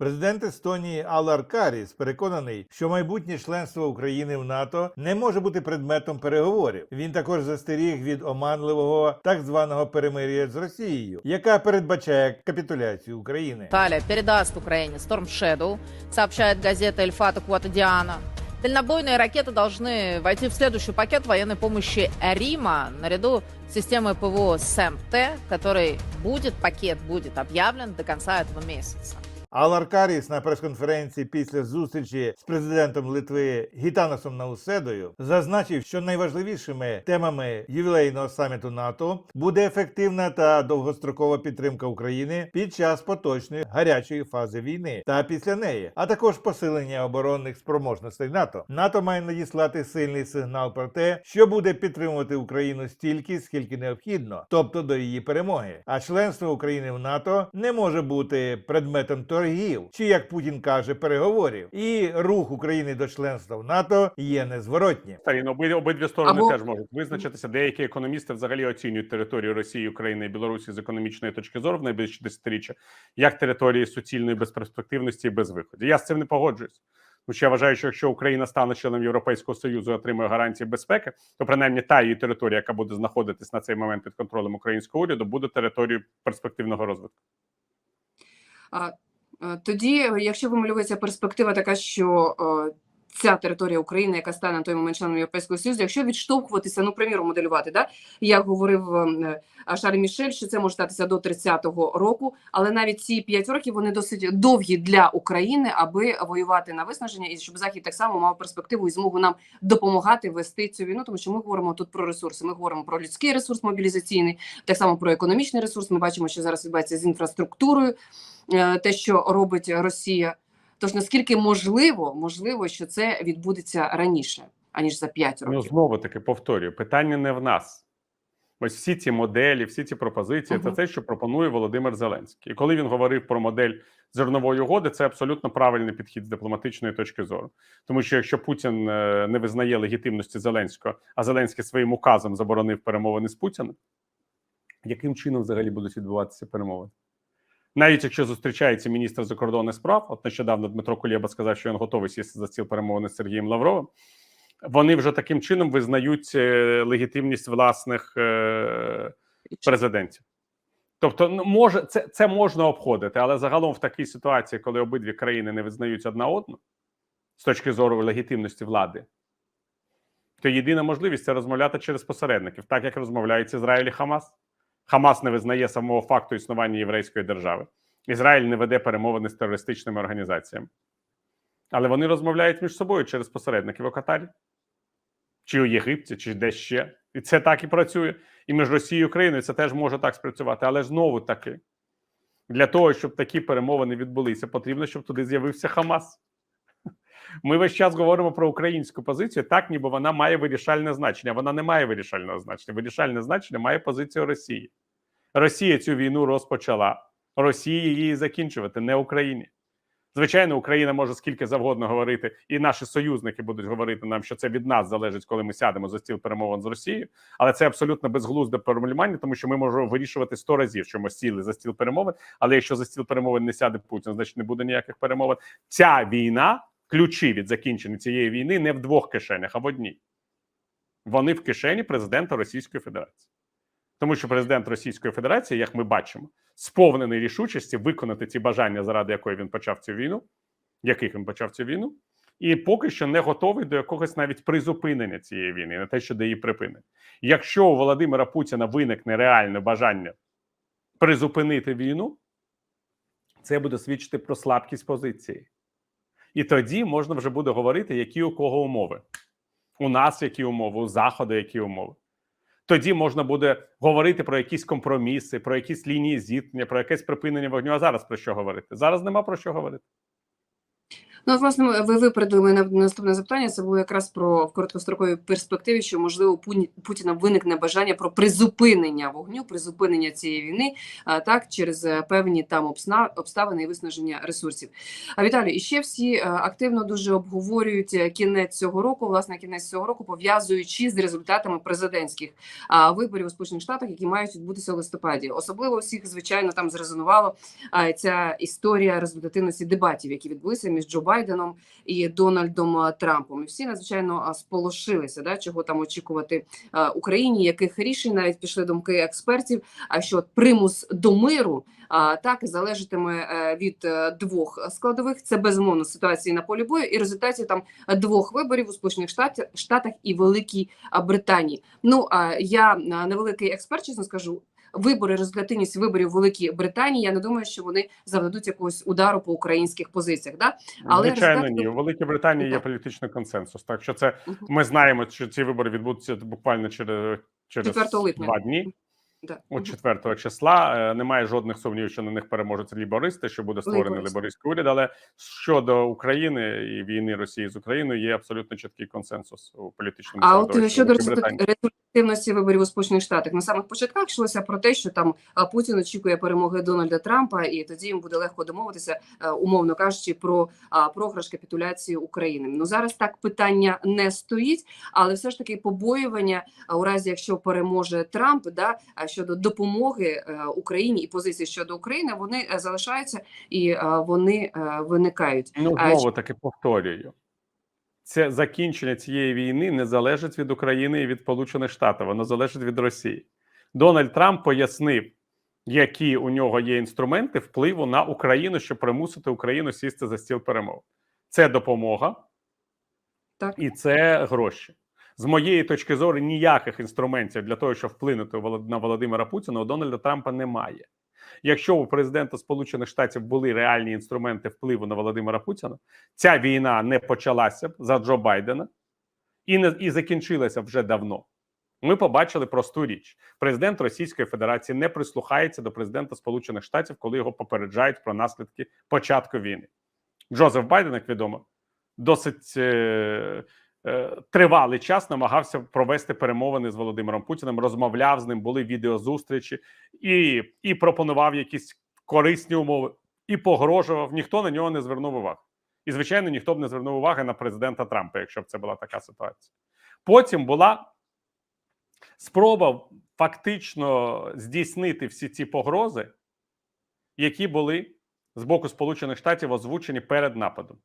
Президент Естонії Алар Каріс переконаний, що майбутнє членство України в НАТО не може бути предметом переговорів. Він також застеріг від оманливого так званого перемир'я з Росією, яка передбачає капітуляцію України. Италия передаст Украине Storm Shadow, сообщает газета Эльфата Кватадиана. Дальнобойные ракеты должны войти в следующий пакет военной помощи Рима наряду с системой ПВО СЭМ-Т, который будет, пакет будет объявлен до конца этого месяца. Алар Каріс на прес-конференції після зустрічі з президентом Литви Гітанасом Науседою зазначив, що найважливішими темами ювілейного саміту НАТО буде ефективна та довгострокова підтримка України під час поточної гарячої фази війни та після неї, а також посилення оборонних спроможностей НАТО. НАТО має надіслати сильний сигнал про те, що буде підтримувати Україну стільки, скільки необхідно, тобто до її перемоги. А членство України в НАТО не може бути предметом торгів, чи як Путін каже, переговорів. І рух України до членства в НАТО є незворотнім. Старі, ну, обидві, обидві сторони Або- теж можуть визначитися. Деякі економісти взагалі оцінюють територію Росії, України і Білорусі з економічної точки зору в найближчі десятиріччя як території суцільної безперспективності і безвиходу. Я з цим не погоджуюсь. Тому що я вважаю, що якщо Україна стане членом Європейського союзу і отримує гарантії безпеки, то принаймні та її територія, яка буде знаходитись на цей момент під контролем українського уряду, буде територією перспективного розвитку. А, Тоді, якщо вималюється перспектива така, що е, ця територія України, яка стане на той момент членом Європейського Союзу, якщо відштовхуватися, ну, приміром, моделювати, да? як говорив е, Шарль Мішель, що це може статися до 30-го року, але навіть ці 5 років вони досить довгі для України, аби воювати на виснаження, і щоб Захід так само мав перспективу і змогу нам допомагати вести цю війну, тому що ми говоримо тут про ресурси. Ми говоримо про людський ресурс мобілізаційний, так само про економічний ресурс. Ми бачимо, що зараз відбувається з інфраструктурою е, те, що робить Росія. Тож наскільки можливо, можливо, що це відбудеться раніше, аніж за 5 Ну знову таки повторюю, питання не в нас. Ось всі ці моделі, всі ці пропозиції це те, що пропонує Володимир Зеленський. І коли він говорив про модель зернової угоди, це абсолютно правильний підхід з дипломатичної точки зору. Тому що якщо Путін е, не визнає легітимності Зеленського, а Зеленський своїм указом заборонив перемовини з Путіним, яким чином взагалі будуть відбуватися перемовини? Навіть якщо зустрічається міністр закордонних справ, от нещодавно Дмитро Кулєба сказав, що він готовий сісти за стіл перемовини з Сергієм Лавровим. Вони вже таким чином визнають е, легітимність власних е, президентів. Тобто, ну, може, це, це можна обходити, але загалом в такій ситуації, коли обидві країни не визнають одна одну з точки зору легітимності влади, то єдина можливість це розмовляти через посередників, так як розмовляють Ізраїль і Хамас. Хамас не визнає самого факту існування єврейської держави. Ізраїль не веде перемовини з терористичними організаціями. Але вони розмовляють між собою через посередників у Катарі, чи у Єгипті, чи десь ще. І це так і працює. І між Росією і Україною це теж може так спрацювати. Але знову таки, для того, щоб такі перемовини відбулися, потрібно, щоб туди з'явився Хамас. Ми весь час говоримо про українську позицію, так ніби вона має вирішальне значення. Вона не має вирішального значення. Вирішальне значення має позицію Росії. Росія цю війну розпочала. Росії її закінчувати, не Україні. Звичайно, Україна може скільки завгодно говорити, і наші союзники будуть говорити нам, що це від нас залежить, коли ми сядемо за стіл перемовин з Росією. Але це абсолютно безглузде формулювання, тому що ми можемо вирішувати сто разів, що ми сіли за стіл перемовин. Але якщо за стіл перемовин не сяде Путін, значить не буде ніяких перемовин. Ця війна, ключі від закінчення цієї війни не в двох кишенях, а в одній. Вони в кишені президента Російської Федерації. Тому що президент Російської Федерації, як ми бачимо, сповнений рішучості виконати ці бажання, заради якої він почав цю війну, яких він почав цю війну, і поки що не готовий до якогось навіть призупинення цієї війни, не те, що до її припинення. Якщо у Володимира Путіна виникне реальне бажання призупинити війну, це буде свідчити про слабкість позиції. І тоді можна вже буде говорити, які у кого умови. У нас які умови, у Заходу які умови тоді можна буде говорити про якісь компроміси, про якісь лінії зіткнення, про якесь припинення вогню. А зараз про що говорити? Зараз нема про що говорити. Ну, власне, ви випередили мене на наступне запитання. Це було якраз про в короткостроковій перспективі, що можливо Путіна виникне бажання про призупинення вогню, призупинення цієї війни, а, так через е, певні там обставини і виснаження ресурсів. А Віталій, і ще всі е, активно дуже обговорюють е, кінець цього року. Власне, кінець цього року пов'язуючи з результатами президентських виборів у Сполучених Штатах, які мають відбутися у листопаді. Особливо всіх, звичайно, там зрезонувало а, ця історія результативності дебатів, які відбулися між Джо Байденом і Дональдом Трампом. І всі надзвичайно сполошилися, да, чого там очікувати Україні, яких рішень навіть пішли думки експертів. А що примус до миру так залежатиме е, від е, двох складових: це безумовно ситуації на полі бою і результатів там двох виборів у Сполучених Штатах і Великій Британії. Ну а я невеликий експерт, чесно скажу. Вибори, результативність виборів в Великій Британії. Я не думаю, що вони завдадуть якогось удару по українських позиціях. Да? Але Звичайно, результат... ні. У Великій Британії є політичний консенсус. Так що це ми знаємо, що ці вибори відбудуться буквально через, через 4 липня. два дні. Да. От 4 числа Е, немає жодних сумнівів, що на них переможуть лібористи, що буде створений лібористський уряд. Але щодо України і війни Росії з Україною є абсолютно чіткий консенсус у політичному А от щодо результативності виборів у Сполучених Штатах на самих початках йшлося про те, що там Путін очікує перемоги Дональда Трампа, і тоді їм буде легко домовитися, е, умовно кажучи, про програш капітуляції України. Ну зараз так питання не стоїть, але все ж таки побоювання у разі, якщо переможе Трамп, да щодо допомоги е, Україні і позиції щодо України, вони е, залишаються і е, вони виникають. Ну знову таки повторюю. Це закінчення цієї війни не залежить від України і від Сполучених Штатів, воно залежить від Росії. Дональд Трамп пояснив, які у нього є інструменти впливу на Україну, щоб примусити Україну сісти за стіл перемов. Це допомога Так. і це гроші. З моєї точки зору, ніяких інструментів для того, щоб вплинути на Володимира Путіна, у Дональда Трампа немає. Якщо у президента Сполучених Штатів були реальні інструменти впливу на Володимира Путіна, ця війна не почалася б за Джо Байдена і не і закінчилася вже давно. Ми побачили просту річ: президент Російської Федерації не прислухається до президента Сполучених Штатів, коли його попереджають про наслідки початку війни. Джозеф Байден, як відомо, досить е, тривалий час намагався провести перемовини з Володимиром Путіним, розмовляв з ним, були відеозустрічі і, і пропонував якісь корисні умови, і погрожував. Ніхто на нього не звернув уваги. І, звичайно, ніхто б не звернув уваги на президента Трампа, якщо б це була така ситуація. Потім була спроба фактично здійснити всі ці погрози, які були з боку Сполучених Штатів озвучені перед нападом.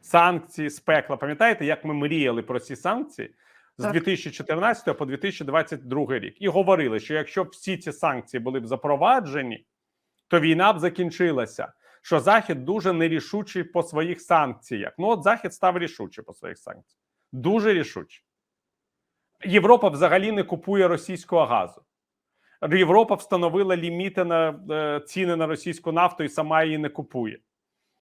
Санкції з пекла. Пам'ятаєте, як ми мріяли про ці санкції з Так. 2014 по 2022 рік і говорили, що якщо б всі ці санкції були б запроваджені, то війна б закінчилася. Що Захід дуже нерішучий по своїх санкціях. Ну, от Захід став рішучий по своїх санкціях. Дуже рішучий. Європа взагалі не купує російського газу. Європа встановила ліміти на е, ціни на російську нафту і сама її не купує.